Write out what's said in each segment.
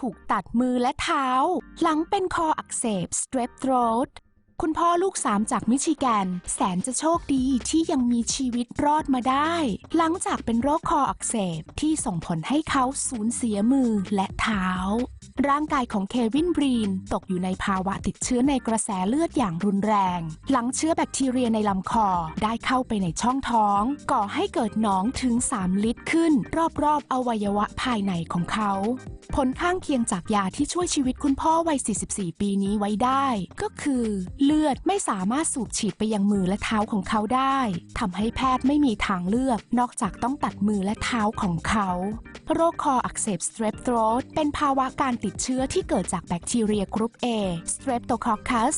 ถูกตัดมือและเท้า หลังเป็นคออักเสบ strep throat คุณพ่อลูกสามจากมิชิแกน แสนจะโชคดีที่ยังมีชีวิตรอดมาได้ หลังจากเป็นโรคคออักเสบที่ส่งผลให้เขาสูญเสียมือและเท้า ร่างกายของเควินบรีนตกอยู่ในภาวะติดเชื้อในกระแสเลือดอย่างรุนแรง หลังเชื้อแบคทีเรียในลำคอได้เข้าไปในช่องท้อง ก่อให้เกิดหนองถึง 3 ลิตรขึ้น รอบๆ อวัยวะภายในของเขา ผลข้างเคียงจากยาที่ช่วยชีวิตคุณพ่อวัย 44 ปีนี้ไว้ได้ ก็คือเลือดไม่สามารถสูบฉีดไปยังมือและเท้าของเขาได้ทำให้แพทย์ไม่มีทางเลือก นอกจากต้องตัดมือและเท้าของเขา โรคคออักเสบ strep throat เป็นภาวะการติดเชื้อที่เกิดจากแบคทีเรียกรุ๊ป A streptococcus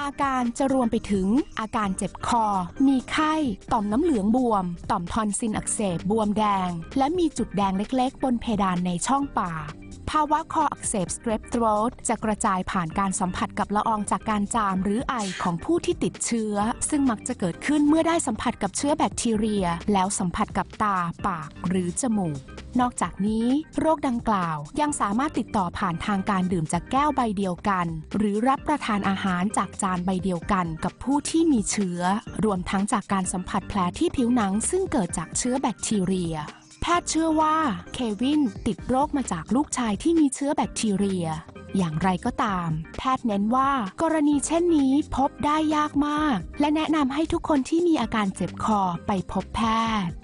อาการจะรวมไปถึง อาการเจ็บคอ มีไข้ ต่อมน้ำเหลืองบวม ต่อมทอนซิลอักเสบบวมแดง และมีจุดแดงเล็กๆ บนเพดานในช่องปาก ภาวะคออักเสบ strep throat จะกระจายผ่านการสัมผัสกับละอองจากการจามหรือไอของผู้ที่ติดเชื้อ ซึ่งมักจะเกิดขึ้นเมื่อได้สัมผัสกับเชื้อแบคทีเรีย แล้วสัมผัสกับตา ปาก หรือจมูกนอกจากนี้ โรคดังกล่าวยังสามารถติดต่อผ่านทางการดื่มจากแก้วใบเดียวกัน หรือรับประทานอาหารจากจานใบเดียวกันกับผู้ที่มีเชื้อ รวมทั้งจากการสัมผัสแผลที่ผิวหนังซึ่งเกิดจากเชื้อแบคทีเรีย แพทย์เชื่อว่าเควินติดโรคมาจากลูกชายที่มีเชื้อแบคทีเรีย อย่างไรก็ตาม แพทย์เน้นว่ากรณีเช่นนี้พบได้ยากมาก และแนะนำให้ทุกคนที่มีอาการเจ็บคอไปพบแพทย์